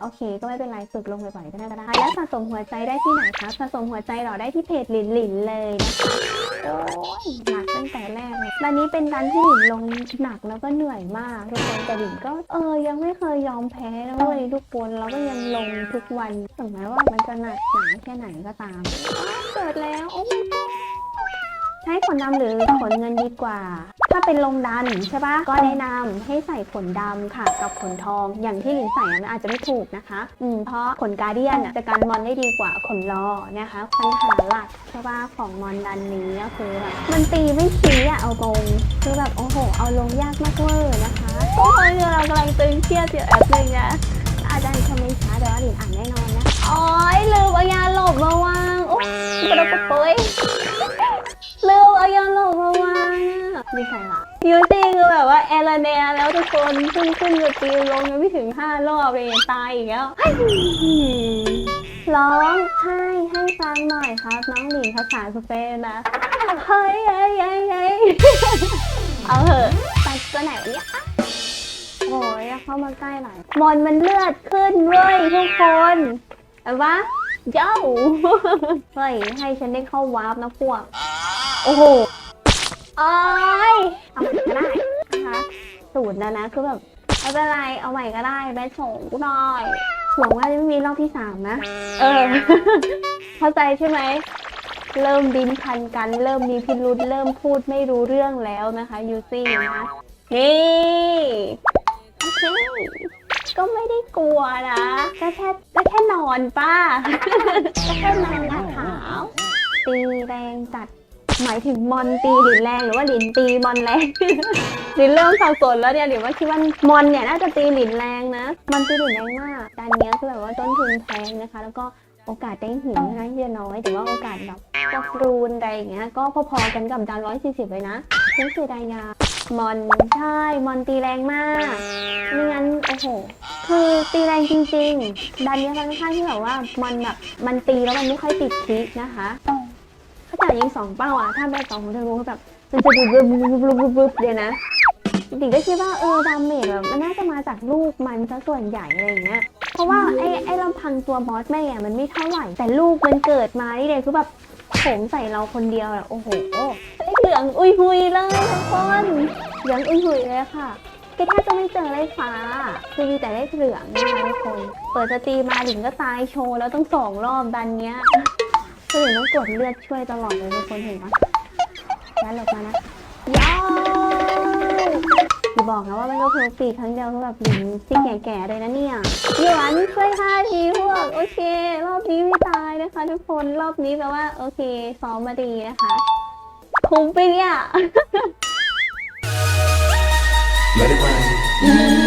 โอเค ก็ไม่เป็นไรฝึกลงบ่อยๆก็ได้ก็ได้แล้วสะสมหัวใจได้ที่ไหนคะสะสมหัวใจเราได้ที่เพจหลินหลินเลยนะคะโอ้ยหนักตั้งแต่แรกเลยตอนนี้เป็นการที่หลินลงหนักแล้วก็เหนื่อยมากทุกคนแต่หลินก็เออยังไม่เคยยอมแพ้นะเว้ยทุกคนเราก็ยังลงทุกวันถึงแม้ว่ามันจะหนักหนาแค่ไหนก็ตามเกิดแล้วโอ้ my god ใช้ขนดำหรือขนเงินดีกว่า ถ้าเป็นลงดันใช่ปะก็แนะนำให้ใส่ขนดำค่ะ กับขนทอง อย่างที่หลินใส่อะมันอาจจะไม่ถูกนะคะ อืมเพราะขนการเดียนจะการมอนได้ดีกว่าขนลอนะคะปัญหาหลักใช่ปะของมอนดันนี้ก็คือแบบมันตีไม่ชี้อะเอาตรงคือแบบโอ้โห เอาลงยากมากเวอร์นะคะโอ้ยเรากำลังตึงเครียดอยู่แอบนึงนะอาจารย์คอมเมนต์ช้าแต่ว่าหลินอ่านแน่นอนนะโอ้ยลืมเอายาหลบมาวางโอ้ยกระดกกระปุย เอายาหลบมาวางอะดีใครละยูซี่คือแบบว่าแอร์เนียแล้วทุกคนขึ้นขึ้นกับตีลงยังไม่ถึงห้ารอบเลยตายอีกแล้ว ร้องไห้ให้ฟังหน่อยครับ น้องหลินภาษาสเปนนะ เฮ้ยเฮ้ยเฮ้ยเฮ้ยเอาเหอะไปตัวไหนวะเนี่ยโอ้ยเข้ามาใกล้หน่อยมอนมันเลือดขึ้นเว้ยทุกคนเห็นปะเจ้าเฮ้ยให้ฉันได้เข้าวาร์ปนะพวก โอ้โหโอ้ยเอาใหม่ก็ได้นะคะสูตรนะนะคือแบบไม่เป็นไรเอาใหม่ก็ได้แบทโฉงกูหน่อยหวังว่าจะไม่มีรอบที่สามนะ เออ เข้าใจใช่ไหม เริ่มบินพันกัน เริ่มมีพิรุษเริ่มพูดไม่รู้เรื่องแล้วนะคะยูซี่นะนี่โอเคก็ไม่ได้กลัวนะ ก็แค่ก็แค่นอนป้าก็แค่นอนนะขาว ตีแรงจัด หมายถึงมอนตีหลินแรงหรือว่าหลินตีมอนแรงหลินเริ่มสับสนแล้วเนี่ยหลินว่าคิดว่ามอนเนี่ยน่าจะตีหลินแรงนะมอนตีหลินแรงมากการเนี้ยคือแบบว่าต้นทุนแพงนะคะ แล้วก็โอกาสได้หินนะคะที่จะน้อยแต่ว่าโอกาสแบบพวกรูนอะไรอย่างเงี้ยก็พอๆกันกับดานร้อยสี่สิบเลยนะนี่คือดายามอนใช่มอนตีแรงมากไม่งั้นโอ้โหคือตีแรงจริง ๆ ดันเนี้ยค่อนข้างที่แบบว่ามันแบบมันตีแล้วมันไม่ค่อยติดคลิกนะคะ ถ้าจ่ายยิงสองเป้าอะถ้าแบบสองของเธอรู้แบบมันจะบึบบึบบึบบึบบึบบึบเลยนะดิงก็คิดว่าเออดาเมจแบบมันน่าจะมาจากลูกมันซะส่วนใหญ่อะไรอย่างเงี้ย เพราะว่าไอ้ไอ้ลำพังตัวบอสแม่อะมันไม่เท่าไหร่ แต่ลูกมันเกิดมานี่เลยคือแบบโถมใส่เราคนเดียวอะโอ้โหไอ้เหลืองอุยหุยเลยทุกคนเหลืองอุยหุยเลยค่ะแทบจะไม่เจอเลขฟ้า คือมีแต่เลขเหลืองนะคะทุกคน เปิดสตรีมาถึงก็ตายโชว์แล้วต้องสองรอบดันเนี้ย คือถึงต้องกดเลือดช่วยตลอดเลยทุกคนเห็นปะแล้วหลบมานะย้าวอย่บอกนะว่ามันก็เพิ่มปีกครั้งเดียวคือแบบหลิงซิกแก่ๆเลยนะเนี่ยหยวนช่วยห้าทีพวกโอเค รอบนี้ไม่ตายนะคะ ทุกคนรอบนี้แปลว่าโอเคซ้อมมาดีนะคะคุ้มไปเนี่ย Let it rain.